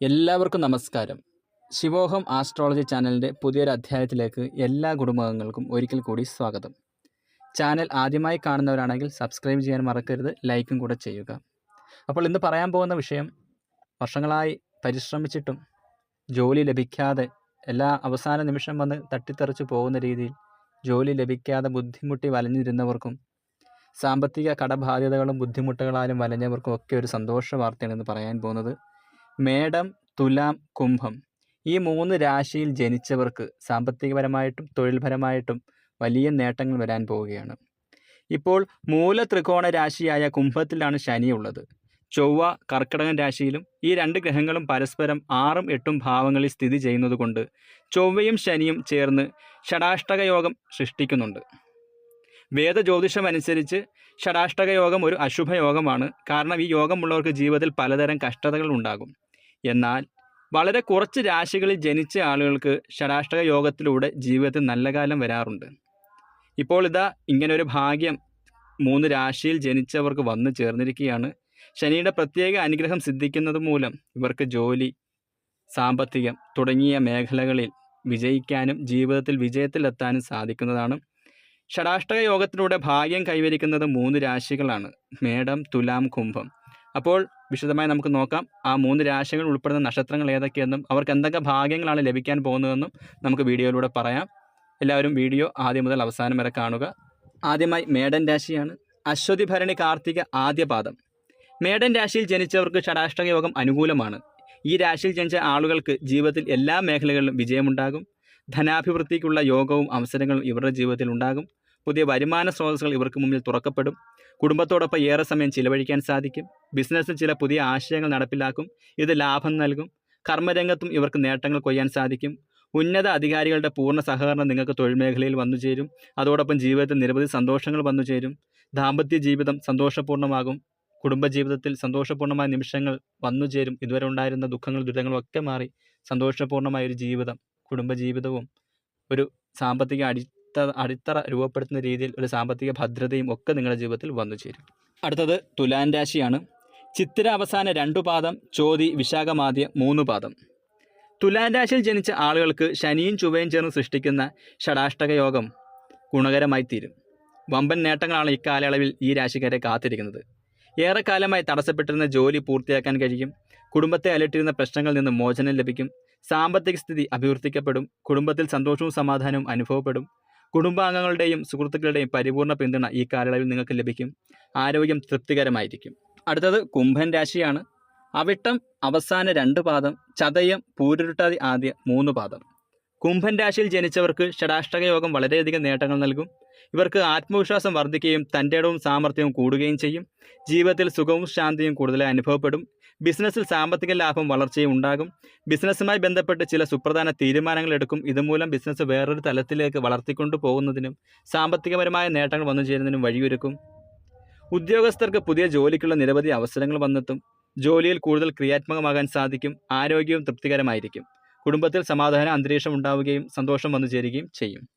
എല്ലാവർക്കും നമസ്കാരം. ശിവോഹം ആസ്ട്രോളജി ചാനലിന്റെ പുതിയൊരു അധ്യായത്തിലേക്ക് എല്ലാ കുടുംബാംഗങ്ങൾക്കും ഒരിക്കൽ കൂടി സ്വാഗതം. ചാനൽ ആദ്യമായി കാണുന്നവരാണെങ്കിൽ സബ്സ്ക്രൈബ് ചെയ്യാൻ മറക്കരുത് ലൈക്കും കൂടെ ചെയ്യുക. അപ്പോൾ ഇന്ന് പറയാൻ പോകുന്ന വിഷയം വർഷങ്ങളായി പരിശ്രമിച്ചിട്ടും ജോലി ലഭിക്കാതെ എല്ലാ അവസാന നിമിഷം വന്ന് തട്ടിത്തെറിച്ച് പോകുന്ന രീതിയിൽ ജോലി ലഭിക്കാതെ ബുദ്ധിമുട്ടി വലഞ്ഞിരുന്നവർക്കും സാമ്പത്തിക കടബാധ്യതകളും ബുദ്ധിമുട്ടുകളാലും വലഞ്ഞവർക്കും ഒക്കെ ഒരു സന്തോഷ വാർത്തയാണ് ഇന്ന് പറയാൻ പോകുന്നത്. മേടം തുലാം കുംഭം. ഈ മൂന്ന് രാശിയിൽ ജനിച്ചവർക്ക് സാമ്പത്തികപരമായിട്ടും തൊഴിൽപരമായിട്ടും വലിയ നേട്ടങ്ങൾ വരാൻ പോവുകയാണ്. ഇപ്പോൾ മൂല ത്രികോണ രാശിയായ കുംഭത്തിലാണ് ശനി ഉള്ളത്. ചൊവ്വ കർക്കിടകൻ രാശിയിലും ഈ രണ്ട് ഗ്രഹങ്ങളും പരസ്പരം ആറും എട്ടും ഭാവങ്ങളിൽ സ്ഥിതി ചെയ്യുന്നതുകൊണ്ട് ചൊവ്വയും ശനിയും ചേർന്ന് ഷടാഷ്ടക യോഗം സൃഷ്ടിക്കുന്നുണ്ട്. വേദജ്യോതിഷം അനുസരിച്ച് ഷടാഷ്ടക യോഗം ഒരു അശുഭയോഗമാണ്. കാരണം ഈ യോഗമുള്ളവർക്ക് ജീവിതത്തിൽ പലതരം കഷ്ടതകൾ ഉണ്ടാകും. എന്നാൽ വളരെ കുറച്ച് രാശികളിൽ ജനിച്ച ആളുകൾക്ക് ഷടാഷ്ടക യോഗത്തിലൂടെ ജീവിതത്തിൽ നല്ല കാലം വരാറുണ്ട്. ഇപ്പോൾ ഇതാ ഇങ്ങനെ ഒരു ഭാഗ്യം മൂന്ന് രാശിയിൽ ജനിച്ചവർക്ക് വന്നു ചേർന്നിരിക്കുകയാണ്. ശനിയുടെ പ്രത്യേക അനുഗ്രഹം സിദ്ധിക്കുന്നത് മൂലം ഇവർക്ക് ജോലി സാമ്പത്തികം തുടങ്ങിയ മേഖലകളിൽ വിജയിക്കാനും ജീവിതത്തിൽ വിജയത്തിലെത്താനും സാധിക്കുന്നതാണ്. ഷടാഷ്ടക യോഗത്തിലൂടെ ഭാഗ്യം കൈവരിക്കുന്നത് മൂന്ന് രാശികളാണ്. മേടം തുലാം കുംഭം. അപ്പോൾ വിശദമായി നമുക്ക് നോക്കാം. ആ മൂന്ന് രാശികൾ ഉൾപ്പെടുന്ന നക്ഷത്രങ്ങൾ ഏതൊക്കെയെന്നും അവർക്ക് എന്തൊക്കെ ഭാഗ്യങ്ങളാണ് ലഭിക്കാൻ പോകുന്നതെന്നും നമുക്ക് വീഡിയോയിലൂടെ പറയാം. എല്ലാവരും വീഡിയോ ആദ്യം മുതൽ അവസാനം വരെ കാണുക. ആദ്യമായി മേടൻ രാശിയാണ്. അശ്വതി ഭരണി കാർത്തിക ആദ്യപാദം മേടൻ രാശിയിൽ ജനിച്ചവർക്ക് ഷടാഷ്ടക യോഗം അനുകൂലമാണ്. ഈ രാശിയിൽ ജനിച്ച ആളുകൾക്ക് ജീവിതത്തിൽ എല്ലാ മേഖലകളിലും വിജയമുണ്ടാകും. ധനാഭിവൃദ്ധിക്കുള്ള യോഗവും അവസരങ്ങളും ഇവരുടെ ജീവിതത്തിൽ ഉണ്ടാകും. പുതിയ വരുമാന സ്രോതസ്സുകൾ ഇവർക്ക് മുമ്പിൽ തുറക്കപ്പെടും. കുടുംബത്തോടൊപ്പം ഏറെ സമയം ചിലവഴിക്കാൻ സാധിക്കും. ബിസിനസ്സിൽ ചില പുതിയ ആശയങ്ങൾ നടപ്പിലാക്കും. ഇത് ലാഭം നൽകും. കർമ്മരംഗത്തും ഇവർക്ക് നേട്ടങ്ങൾ കൊയ്യാൻ സാധിക്കും. ഉന്നത അധികാരികളുടെ പൂർണ സഹകരണം നിങ്ങൾക്ക് തൊഴിൽ മേഖലയിൽ വന്നു ചേരും. അതോടൊപ്പം ജീവിതത്തിൽ നിരവധി സന്തോഷങ്ങൾ വന്നു ചേരും. ദാമ്പത്യ ജീവിതം സന്തോഷപൂർണമാകും കുടുംബജീവിതത്തിൽ സന്തോഷപൂർണമായ നിമിഷങ്ങൾ വന്നു ചേരും. ഇതുവരെ ഉണ്ടായിരുന്ന ദുഃഖങ്ങൾ ദുരിതങ്ങളും ഒക്കെ മാറി സന്തോഷപൂർണമായ ഒരു ജീവിതം കുടുംബജീവിതവും ഒരു സാമ്പത്തിക അടിത്ത അടിത്തറ രൂപപ്പെടുത്തുന്ന രീതിയിൽ ഒരു സാമ്പത്തിക ഭദ്രതയും ഒക്കെ നിങ്ങളുടെ ജീവിതത്തിൽ വന്നു ചേരും. അടുത്തത് തുലാൻ രാശിയാണ്. ചിത്തിര അവസാന രണ്ടു പാദം ചോതി വിശാഖമാദ്യ മൂന്ന് പാദം. തുലാൻ രാശിയിൽ ജനിച്ച ആളുകൾക്ക് ശനിയും ചുവയും ചേർന്ന് സൃഷ്ടിക്കുന്ന ഷടാഷ്ടക യോഗം ഗുണകരമായി തീരും. വമ്പൻ നേട്ടങ്ങളാണ് ഇക്കാലയളവിൽ ഈ രാശിക്കാരെ കാത്തിരിക്കുന്നത്. ഏറെക്കാലമായി തടസ്സപ്പെട്ടിരുന്ന ജോലി പൂർത്തിയാക്കാൻ കഴിയും. കുടുംബത്തെ അലട്ടിരുന്ന പ്രശ്നങ്ങളിൽ നിന്ന് മോചനം ലഭിക്കും. സാമ്പത്തിക സ്ഥിതി അഭിവൃദ്ധിക്കപ്പെടും. കുടുംബത്തിൽ സന്തോഷവും സമാധാനവും അനുഭവപ്പെടും. കുടുംബാംഗങ്ങളുടെയും സുഹൃത്തുക്കളുടെയും പരിപൂർണ പിന്തുണ ഈ കാലയളവിൽ നിങ്ങൾക്ക് ലഭിക്കും. ആരോഗ്യം തൃപ്തികരമായിരിക്കും. അടുത്തത് കുംഭൻ രാശിയാണ്. അവിട്ടം അവസാന രണ്ട് പാദം ചതയം പൂരുരുട്ടാതി ആദ്യ മൂന്ന് പാദം. കുംഭൻ രാശിയിൽ ജനിച്ചവർക്ക് ഷടാഷ്ടക യോഗം വളരെയധികം നേട്ടങ്ങൾ നൽകും. ഇവർക്ക് ആത്മവിശ്വാസം വർദ്ധിക്കുകയും തന്റെ ഇടവും സാമർഥ്യവും കൂടുകയും ചെയ്യും. ജീവിതത്തിൽ സുഖവും ശാന്തിയും കൂടുതലായി അനുഭവപ്പെടും. ബിസിനസ്സിൽ സാമ്പത്തിക ലാഭം വളർച്ചയും ഉണ്ടാകും. ബിസിനസ്സുമായി ബന്ധപ്പെട്ട് ചില സുപ്രധാന തീരുമാനങ്ങൾ എടുക്കും. ഇതുമൂലം ബിസിനസ് വേറൊരു തലത്തിലേക്ക് വളർത്തിക്കൊണ്ടു പോകുന്നതിനും സാമ്പത്തികപരമായ നേട്ടങ്ങൾ വന്നു ചേരുന്നതിനും വഴിയൊരുക്കും. ഉദ്യോഗസ്ഥർക്ക് പുതിയ ജോലിക്കുള്ള നിരവധി അവസരങ്ങൾ വന്നെത്തും. ജോലിയിൽ കൂടുതൽ ക്രിയാത്മകമാകാൻ സാധിക്കും. ആരോഗ്യവും തൃപ്തികരമായിരിക്കും. കുടുംബത്തിൽ സമാധാന അന്തരീക്ഷം ഉണ്ടാവുകയും സന്തോഷം വന്നു ചേരുകയും ചെയ്യും.